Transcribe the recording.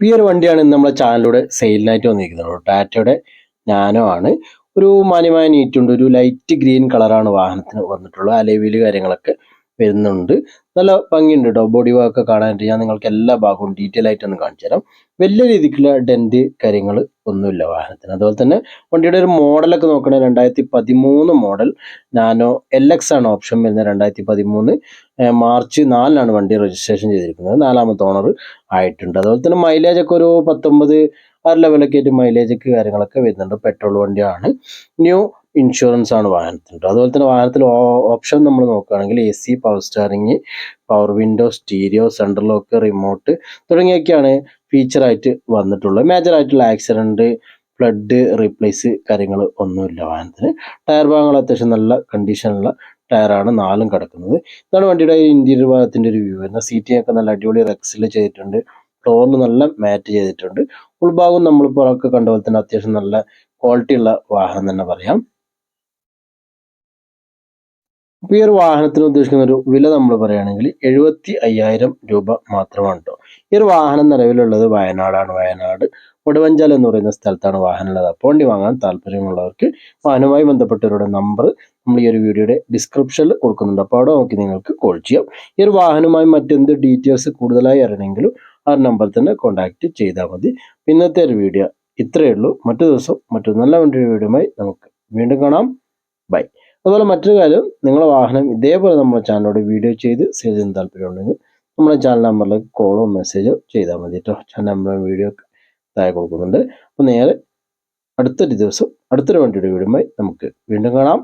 ഈ ഒരു വണ്ടിയാണ് ഇന്ന് നമ്മളെ ചാനലിലൂടെ സെയിലിനായിട്ട് വന്നിരിക്കുന്നത് ടാറ്റയുടെ നാനോ ആണ്. ഒരു മാന്യമായ നീറ്റുണ്ട് ഒരു ലൈറ്റ് ഗ്രീൻ കളറാണ് വാഹനത്തിന് വന്നിട്ടുള്ളത്. അലേവിൽ കാര്യങ്ങളൊക്കെ. വരുന്നുണ്ട്. നല്ല ഭംഗിയുണ്ട് കേട്ടോ ബോഡി വർക്ക് കാണാനായിട്ട് ഞാൻ നിങ്ങൾക്ക് എല്ലാ ഭാഗവും ഡീറ്റെയിൽ ആയിട്ട് ഒന്ന് കാണിച്ചു തരാം. വലിയ രീതിക്കുള്ള ഡെന്റ് കാര്യങ്ങൾ ഒന്നുമില്ല വാഹനത്തിന്. അതുപോലെ തന്നെ വണ്ടിയുടെ ഒരു മോഡലൊക്കെ നോക്കണേ രണ്ടായിരത്തി പതിമൂന്ന് മോഡൽ നാനോ എൽ എക്സ് ആണ് ഓപ്ഷൻ വരുന്നത് രണ്ടായിരത്തി പതിമൂന്ന് മാർച്ച് നാലിനാണ് വണ്ടി രജിസ്ട്രേഷൻ ചെയ്തിരിക്കുന്നത്. നാലാമത്തെ ഓണർ ആയിട്ടുണ്ട്. അതുപോലെ തന്നെ മൈലേജ് ഒക്കെ ഒരു പത്തൊമ്പത് ആ ലെവലൊക്കെ ആയിട്ട് മൈലേജ് ഒക്കെ കാര്യങ്ങളൊക്കെ വരുന്നുണ്ട്. പെട്രോൾ വണ്ടിയാണ്. ന്യൂ ഇൻഷുറൻസ് ആണ് വാഹനത്തിനുണ്ട്. അതുപോലെ തന്നെ വാഹനത്തിൽ ഓപ്ഷൻ നമ്മൾ നോക്കുകയാണെങ്കിൽ A C power steering power window stereo central lock remote തുടങ്ങിയൊക്കെയാണ് ഫീച്ചറായിട്ട് വന്നിട്ടുള്ളത്. മേജർ ആയിട്ടുള്ള ആക്സിഡന്റ് ഫ്ലഡ് റീപ്ലേസ് കാര്യങ്ങൾ ഒന്നുമില്ല വാഹനത്തിന്. ടയർ ഭാഗങ്ങൾ അത്യാവശ്യം നല്ല കണ്ടീഷനുള്ള ടയറാണ് നാലും കിടക്കുന്നത്. ഇതാണ് വണ്ടിയുടെ ഇന്റീരിയർ ഭാഗത്തിന്റെ ഒരു വ്യൂ വരുന്നത് ഒക്കെ നല്ല അടിപൊളി റെക്സിൽ ചെയ്തിട്ടുണ്ട്. ഫ്ലോറിൽ നല്ല മാറ്റ് ചെയ്തിട്ടുണ്ട്. ഉൾഭാഗം നമ്മളിപ്പോൾ ഒക്കെ കണ്ട പോലെ തന്നെ അത്യാവശ്യം നല്ല ക്വാളിറ്റി ഉള്ള വാഹനം തന്നെ പറയാം. അപ്പോൾ ഈ ഒരു വാഹനത്തിന് ഉദ്ദേശിക്കുന്ന ഒരു വില നമ്മൾ പറയുകയാണെങ്കിൽ എഴുപത്തി അയ്യായിരം രൂപ മാത്രമാണ് കേട്ടോ ഈ ഒരു വാഹനം നിലവിലുള്ളത് വയനാടാണ്. വയനാട് ഒടുവഞ്ചാൽ എന്ന് പറയുന്ന സ്ഥലത്താണ് വാഹനം ഉള്ളത് അപ്പോൾ വണ്ടി വാങ്ങാൻ താല്പര്യമുള്ളവർക്ക് വാഹനവുമായി ബന്ധപ്പെട്ടവരുടെ നമ്പർ നമ്മൾ ഈ ഒരു വീഡിയോയുടെ ഡിസ്ക്രിപ്ഷനിൽ കൊടുക്കുന്നുണ്ട്. അപ്പോൾ അവിടെ നോക്കി നിങ്ങൾക്ക് കോൾ ചെയ്യാം. ഈ ഒരു വാഹനവുമായി മറ്റെന്ത് ഡീറ്റെയിൽസ് കൂടുതലായി അറിയണമെങ്കിലും ആ നമ്പറിൽ തന്നെ കോൺടാക്റ്റ് ചെയ്താൽ മതി. ഇന്നത്തെ ഒരു വീഡിയോ ഇത്രയേ ഉള്ളൂ. മറ്റു ദിവസം മറ്റൊരു നല്ല വണ്ടിയുടെ വീഡിയോയുമായി നമുക്ക് വീണ്ടും കാണാം. ബൈ അതുപോലെ മറ്റൊരു കാര്യം നിങ്ങളുടെ വാഹനം ഇതേപോലെ നമ്മുടെ ചാനലോട് വീഡിയോ ചെയ്ത് സെയിൽ ചെയ്യുന്ന താല്പര്യമുണ്ടെങ്കിൽ നമ്മുടെ ചാനൽ നമ്പറിലേക്ക് കോളോ മെസ്സേജോ ചെയ്താൽ മതി കേട്ടോ ചാനൽ നമ്പർ വീഡിയോ താഴെ കൊടുക്കുന്നുണ്ട്. അപ്പോൾ നേരെ അടുത്തൊരു ദിവസം അടുത്തൊരു വണ്ടിയുടെ വീടുമായി നമുക്ക് വീണ്ടും കാണാം.